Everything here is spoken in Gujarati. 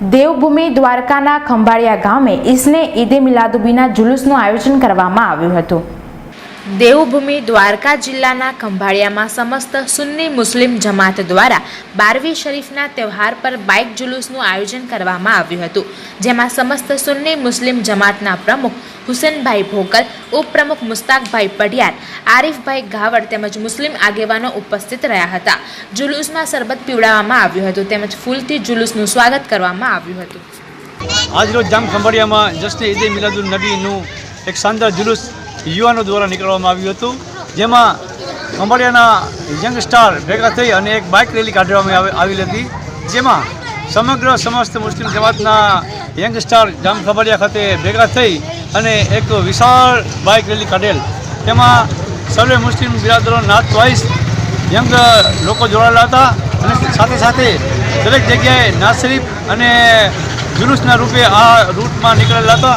દેવભૂમિ દ્વારકાના ખંભાળિયા ગામે ઈસને ઈદે મિલાદુબીના જુલુસનું આયોજન કરવામાં આવ્યું હતું. દેવભૂમિ દ્વારકા જિલ્લાના ખંભાળિયામાં સમસ્ત સુન્ની મુસ્લિમ જમાત દ્વારા બારવી શરીફના તહેવાર પર બાઇક જુલુસનું આયોજન કરવામાં આવ્યું હતું, જેમાં સમસ્ત સુન્ની મુસ્લિમ જમાતના પ્રમુખ હુસેનભાઈ ભોકલ, ઉપપ્રમુખ મુસ્તાકભાઈ પઢિયાર, આરીફભાઈ ગાવડ તેમજ મુસ્લિમ આગેવાનો ઉપસ્થિત રહ્યા હતા. જુલુસમાં શરબત પીવડાવવામાં આવ્યું હતું, તેમજ ફૂલથી જુલુસનું સ્વાગત કરવામાં આવ્યું હતું. આજરોજ જામ ખંભાળિયામાં જશ્ન ઈદે મિલાદુલ નબીનું એક શાનદાર જુલુસ યુવાનો દ્વારા નીકળવામાં આવ્યું હતું. જેમાં ખંભાળિયાના યંગ સ્ટાર ભેગા થઈ અને એક બાઇક રેલી કાઢવામાં આવી- આવેલી હતી. જેમાં સમગ્ર સમસ્ત મુસ્લિમ જમાતના યંગ સ્ટાર જામ ખંભાળિયા ખાતે ભેગા થઈ અને એક વિશાળ બાઇક રેલી કાઢેલ. તેમાં સર્વે મુસ્લિમ બિરાદરો નાથ વાઇસ યંગ લોકો જોડાયેલા હતા અને સાથે સાથે દરેક જગ્યાએ નાત શરીફ અને જુલુસના રૂપે આ રૂટમાં નીકળેલા હતા.